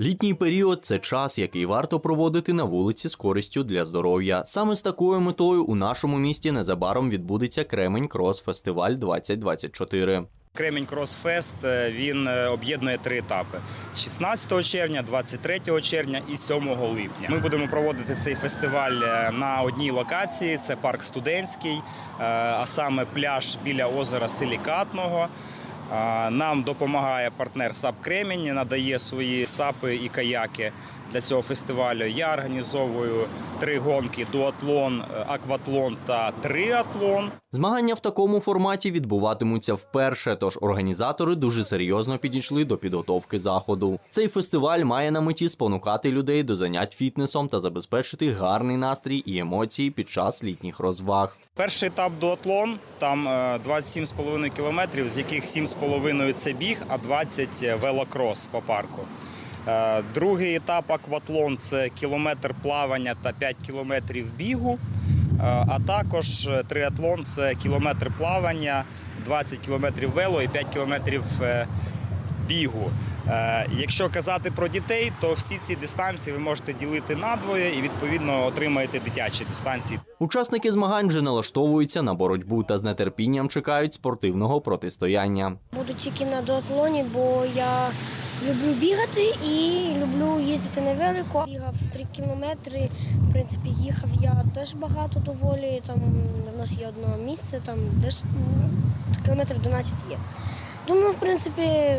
Літній період це час, який варто проводити на вулиці з користю для здоров'я. Саме з такою метою у нашому місті незабаром відбудеться Кремень Крос Фестиваль 2024. Кремінь Кросфест е, він е, об'єднує три етапи: 16 червня, 23 червня і 7 липня. Ми будемо проводити цей фестиваль е, на одній локації. Це парк студентський, а саме пляж біля озера Силікатного. Нам допомагає партнер САП Кремінь, надає свої сапи і каяки для цього фестивалю. Я організовую три гонки: дуатлон, е, акватлон та триатлон. Змагання в такому форматі відбуватимуться вперше, тож організатори дуже серйозно підійшли до підготовки заходу. Цей фестиваль має на меті спонукати людей до занять фітнесом та забезпечити гарний настрій і емоції під час літніх розваг. Перший етап дуатлон, там е, 27,5 кілометрів, з яких 7,5 це біг, а 20 велокрос по парку. Е, Другий етап акватлон це кілометр плавання та 5 кілометрів бігу. Е, А також е, триатлон це кілометр плавання, 20 кілометрів вело і 5 кілометрів бігу. Якщо казати про дітей, то всі ці дистанції ви можете ділити надвоє і відповідно отримаєте дитячі дистанції. Учасники змагань вже налаштовуються на боротьбу та з нетерпінням чекають спортивного протистояння. Буду тільки на дуатлоні, бо я люблю бігати і люблю їздити на велику. Бігав три кілометри. В принципі, їхав я теж багато доволі. Там в нас є одне місце, там десь ну, кілометрів 12 є. Думаю, в принципі,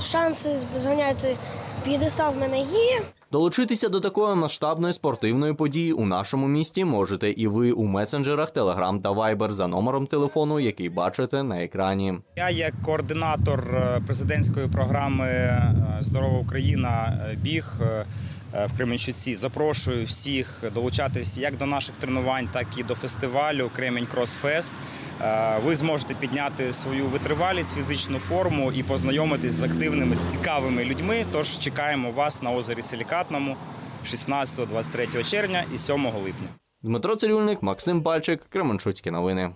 шанси зганяти п'єдестал в мене є. Долучитися до такої масштабної спортивної події у нашому місті можете і ви у месенджерах Telegram та Viber за номером телефону, який бачите на екрані. Я як координатор е, президентської програми е, Здорова Україна е, біг в Кременчуці. Запрошую всіх долучатись як до наших тренувань, так і до фестивалю Кремінь Кросфест. Е, Ви зможете підняти свою витривалість, фізичну форму і познайомитись з активними цікавими людьми. Тож чекаємо вас на озері Силікатному 16-23 червня і 7 липня. Дмитро Цирюльник, Максим Пальчик, Кременчуцькі новини.